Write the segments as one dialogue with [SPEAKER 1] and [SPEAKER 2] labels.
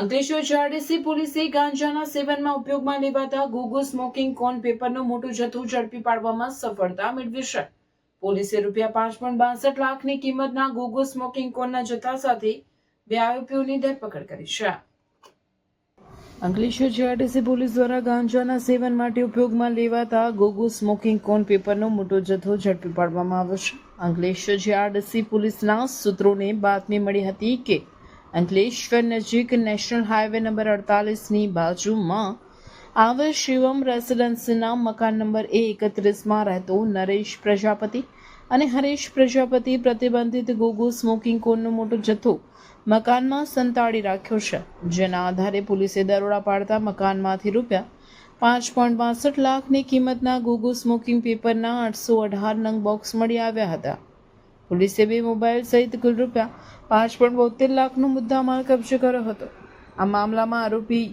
[SPEAKER 1] Ankleshwar GRDC પોલીસે ગાંજાના સેવનમાં ઉપયોગમાં લેવાતા ગોગો સ્મોકિંગ કોન પેપરનો મોટો જથ્થો ઝડપી પાડવામાં સફળતા મેળવી છે. પોલીસે રૂપિયા પાંચ પોઈન્ટ બાસઠ લાખની કિંમતના ગોગો સ્મોકિંગ કોનના જથ્થા સાથે બે આરોપીઓની ધરપકડ કરી છે. અંકલેશ્વર જીઆરટીસી પોલીસ દ્વારા ગાંજાના સેવન માટે ઉપયોગમાં લેવાતા ગોગો સ્મોકિંગ કોન પેપરનો મોટો જથ્થો ઝડપી પાડવામાં આવ્યો છે. અંકલેશ્વર જીઆરટીસી પોલીસના સૂત્રોને બાતમી મળી હતી કે અંકલેશ્વર નજીક નેશનલ હાઈવે નંબર અડતાલીસની બાજુમાં આવેલ શિવમ રેસિડેન્સીના મકાન નંબર એ એકત્રીસમાં રહેતો નરેશ પ્રજાપતિ અને હરેશ પ્રજાપતિ પ્રતિબંધિત ગોગો સ્મોકિંગ કોનનો મોટો જથ્થો મકાનમાં સંતાડી રાખ્યો છે. જેના આધારે પોલીસે દરોડા પાડતા મકાનમાંથી રૂપિયા પાંચ પોઈન્ટ બાસઠ લાખની કિંમતના ગોગો સ્મોકિંગ પેપરના આઠસો અઢાર નંગ બોક્સ મળી આવ્યા હતા. પોલીસે બે મોબાઈલ સહિત કુલ રૂપિયા પાંચ પોઈન્ટ બોતેર લાખનો મુદ્દામાલ કબજે કર્યો હતો. આ મામલામાં આરોપી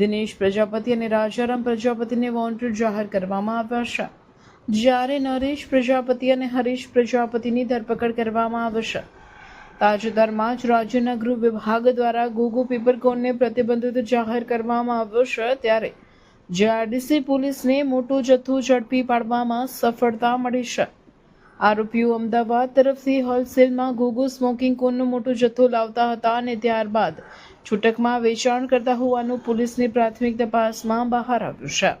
[SPEAKER 1] દિનેશ પ્રજાપતિ અને રાજારામ પ્રજાપતિને વોન્ટેડ જાહેર કરવામાં આવ્યા છે. જ્યારે નરેશ પ્રજાપતિ અને હરીશ પ્રજાપતિની ધરપકડ કરવામાં આવશે તાજેતરમાં જ રાજ્યના ગૃહ વિભાગ દ્વારા ગોગો પેપરકોનને પ્રતિબંધિત જાહેર કરવામાં આવ્યો છે. ત્યારે જીઆરડીસી પોલીસને મોટો જથ્થો ઝડપી પાડવામાં સફળતા મળી છે. આરોપીઓ અમદાવાદ તરફથી હોલસેલમાં ગોગો સ્મોકિંગ કોનનો મોટો જથ્થો લાવતા હતા અને ત્યારબાદ છૂટકમાં વેચાણ કરતા હોવાનું પોલીસની પ્રાથમિક તપાસમાં બહાર આવ્યું છે.